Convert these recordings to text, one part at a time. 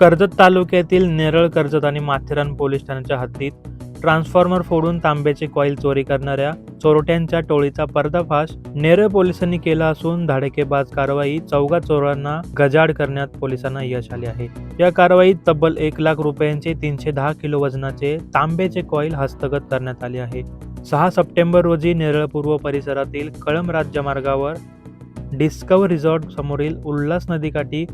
कर्जत तालुक्यातील नेरळ कर्जत आणि माथेरान पोलीस ठाण्याच्या हद्दीत ट्रान्सफॉर्मर फोडून तांब्याचे कॉईल चोरी करणाऱ्या चोरट्यांच्या टोळीचा पर्दाफाश नेरळ पोलिसांनी केला असून धाडकेबाज कारवाई चौघा चोरांना गजाड करण्यात पोलिसांना यश आले आहे. या कारवाईत तब्बल एक लाख रुपयांचे तीनशे दहा किलो वजनाचे तांब्याचे कॉईल हस्तगत करण्यात आले आहे. सहा सप्टेंबर रोजी नेरळ पूर्व परिसरातील कळंब राज्यमार्गावर डिस्कवर रिसॉर्ट समोरील उल्हास नदीकाठी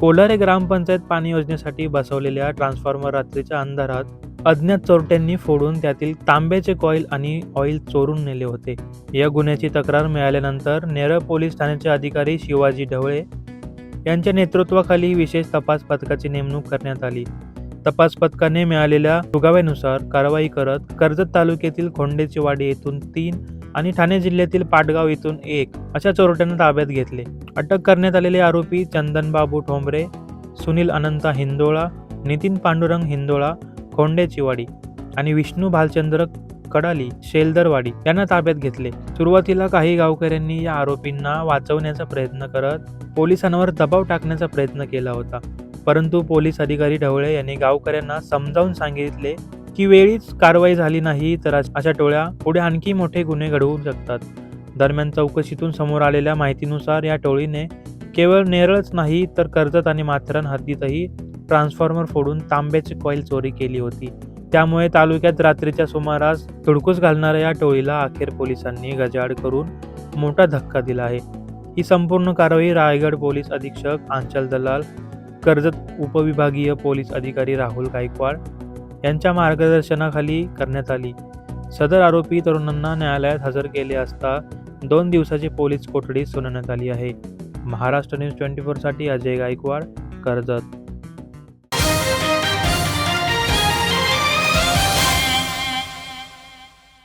कोलारे ग्रामपंचायत पाणी योजनेसाठी बसवलेल्या ट्रान्सफॉर्मर रात्रीच्या अंधारात अज्ञात चोरट्यांनी फोडून त्यातील तांब्याचे कॉईल आणि ऑइल चोरून नेले होते. या गुन्ह्याची तक्रार मिळाल्यानंतर नेरळ पोलीस ठाण्याचे अधिकारी शिवाजी ढवळे यांच्या नेतृत्वाखाली विशेष तपास पथकाची नेमणूक करण्यात आली. तपास पथकाने मिळालेल्या दुगाव्यानुसार कारवाई करत कर्जत तालुक्यातील खोंडेचीवाडी येथून तीन आणि ठाणे जिल्ह्यातील पाटगाव येथून एक अशा चोरट्यांना ताब्यात घेतले. अटक करण्यात आलेले आरोपी चंदनबाबू ठोंबरे सुनील अनंता हिंदोळा नितीन पांडुरंग हिंदोळा खोंडेचिवाडी आणि विष्णू भालचंद्र कडाली शेलदरवाडी यांना ताब्यात घेतले. सुरुवातीला काही गावकऱ्यांनी या आरोपींना वाचवण्याचा प्रयत्न करत पोलिसांवर दबाव टाकण्याचा प्रयत्न केला होता. परंतु पोलीस अधिकारी ढवळे यांनी गावकऱ्यांना समजावून सांगितले की वेळीच कारवाई झाली नाही तर अशा टोळ्या पुढे आणखी मोठे गुन्हे घडवू शकतात. दरम्यान चौकशीतून समोर आलेल्या माहितीनुसार या टोळीने केवळ नेरळच नाही तर कर्जत आणि माथेरान हद्दीतही ट्रान्सफॉर्मर फोडून तांब्याची कॉईल चोरी केली होती. त्यामुळे तालुक्यात रात्रीच्या सुमारास धुडकूस घालणाऱ्या या टोळीला अखेर पोलिसांनी गजाड करून मोठा धक्का दिला आहे. ही संपूर्ण कारवाई रायगड पोलीस अधीक्षक आंचल दलाल कर्जत उपविभागीय पोलीस अधिकारी राहुल गायकवाड यांच्या मार्गदर्शनाखाली करण्यात आली. सदर आरोपी तरुणांना न्यायालयात हजर केले असता दोन दिवसाची पोलीस कोठडी सुनावण्यात आली आहे. महाराष्ट्र न्यूज ट्वेंटी फोरसाठी अजय गायकवाड कर्जत.